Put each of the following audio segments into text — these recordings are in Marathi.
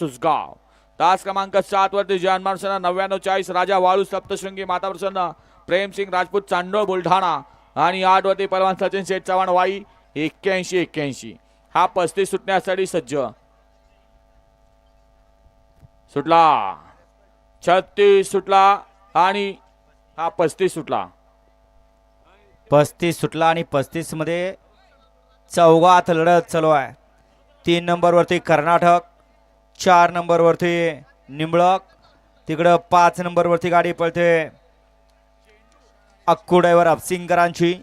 तुसगाव तास क्रमांक सात वरती जॉन मार्सना नव्याण्णव चाळीस राजा वाळू सप्तशृंगी माता प्रसन्न प्रेमसिंग राजपूत चांडोळ बुलढाणा आणि आठ वरती परवान सचिन शेठ चव्हाण वाई एक्क्याऐंशी एक्क्याऐंशी. हा पस्तीस सुटण्यासाठी सज्ज. सुटला. छत्तीस सुटला आणि हा पस्तीस सुटला. पस्तीस सुटला आणि पस्तीसमध्ये चौघात लढत चालू आहे. तीन नंबरवरती कर्नाटक चार नंबरवरती निंबळक. तिकडं पाच नंबरवरती गाडी पळते. अक्कू ड्रायव्हर अपसिंगरांची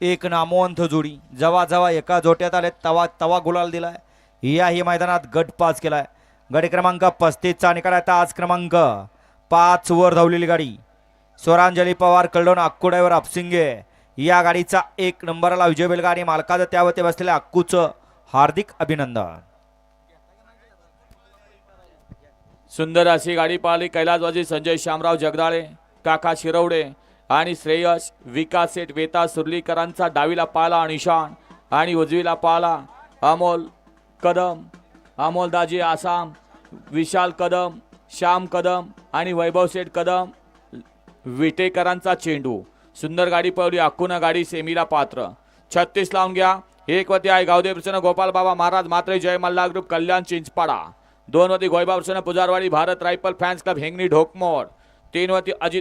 एक नामवंत जोडी. जवा जवा एका जोट्यात आले तवा तवा गुलाल दिलाय. याही मैदानात गट पास केलाय. गाडी क्रमांक पस्तीसचा निकाल आहे. आज क्रमांक पाच वर धावलेली गाडी. स्वरांजली पवार कळडोन अक्कू ड्रायव्हर अपसिंगे या गाडीचा एक नंबरला विजय बेलगाडी मालकाचं त्यावरती बसलेल्या अक्कूचं हार्दिक अभिनंदन. सुंदर अशी गाडी पाहिली. कैलासवाजी संजय श्यामराव जगदाळे काका शिरवडे आणि श्रेयस विकास सेठ वेता सुर्लीकरांचा डावीला पाला आणि आणि उजवीला पाला. अमोल कदम अमोल दाजी आसाम विशाल कदम श्याम कदम आणि वैभव सेठ कदम विटेकरांचा चेंडू. सुंदर गाडी पळवली. अक्कून गाडी सेमीला पात्र. छत्तीस लावून घ्या. एक वती आहे. गावदेव प्रसन्न गोपाल बाबा महाराज मात्रे जय मल्ला ग्रुप कल्याण चिंचपाडा. दोन वती गोयबा Prasanna Pujarwadi Bharat rifle fans club Hengani Dhokmod तीन वती अजित